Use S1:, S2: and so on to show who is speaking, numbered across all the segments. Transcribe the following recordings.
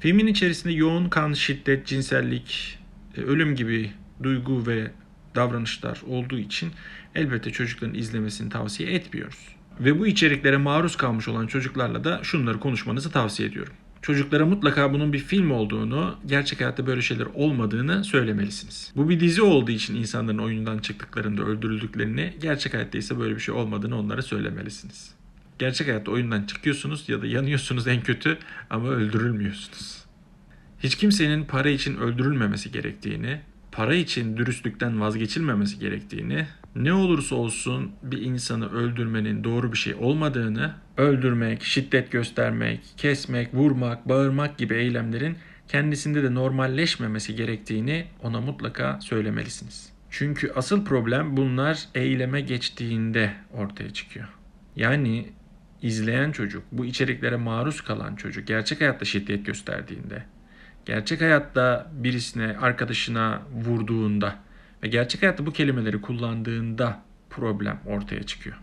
S1: Filmin içerisinde yoğun kan, şiddet, cinsellik, e, ölüm gibi duygu ve davranışlar olduğu için elbette çocukların izlemesini tavsiye etmiyoruz. Ve bu içeriklere maruz kalmış olan çocuklarla da şunları konuşmanızı tavsiye ediyorum. Çocuklara mutlaka bunun bir film olduğunu, gerçek hayatta böyle şeyler olmadığını söylemelisiniz. Bu bir dizi olduğu için insanların oyundan çıktıklarında öldürüldüklerini, gerçek hayatta ise böyle bir şey olmadığını onlara söylemelisiniz. Gerçek hayatta oyundan çıkıyorsunuz ya da yanıyorsunuz en kötü ama öldürülmüyorsunuz. Hiç kimsenin para için öldürülmemesi gerektiğini, para için dürüstlükten vazgeçilmemesi gerektiğini, ne olursa olsun bir insanı öldürmenin doğru bir şey olmadığını, öldürmek, şiddet göstermek, kesmek, vurmak, bağırmak gibi eylemlerin kendisinde de normalleşmemesi gerektiğini ona mutlaka söylemelisiniz. Çünkü asıl problem bunlar eyleme geçtiğinde ortaya çıkıyor. Yani izleyen çocuk, bu içeriklere maruz kalan çocuk gerçek hayatta şiddet gösterdiğinde, gerçek hayatta birisine, arkadaşına vurduğunda ve gerçek hayatta bu kelimeleri kullandığında problem ortaya çıkıyor.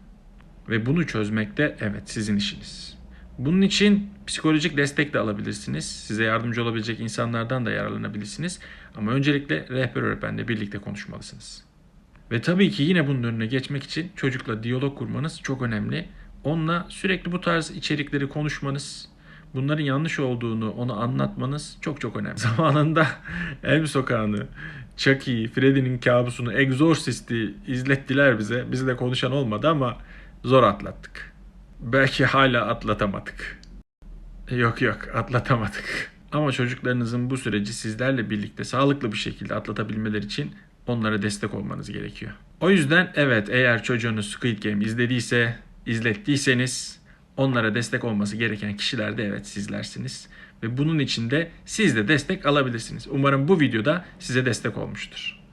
S1: Ve bunu çözmek de evet sizin işiniz. Bunun için psikolojik destek de alabilirsiniz. Size yardımcı olabilecek insanlardan da yararlanabilirsiniz. Ama öncelikle rehber öğretmenle birlikte konuşmalısınız. Ve tabii ki yine bunun önüne geçmek için çocukla diyalog kurmanız çok önemli. Onunla sürekli bu tarz içerikleri konuşmanız, bunların yanlış olduğunu ona anlatmanız çok çok önemli. Zamanında Elm Sokağı'nı, Chucky'yi, Freddy'nin kabusunu, Exorcist'i izlettiler bize. Biz de konuşan olmadı ama zor atlattık. Belki hala atlatamadık. Yok yok atlatamadık. Ama çocuklarınızın bu süreci sizlerle birlikte sağlıklı bir şekilde atlatabilmeleri için onlara destek olmanız gerekiyor. O yüzden evet eğer çocuğunuz Squid Game izlediyse, izlettiyseniz onlara destek olması gereken kişiler de evet sizlersiniz. Ve bunun için de siz de destek alabilirsiniz. Umarım bu videoda size destek olmuştur.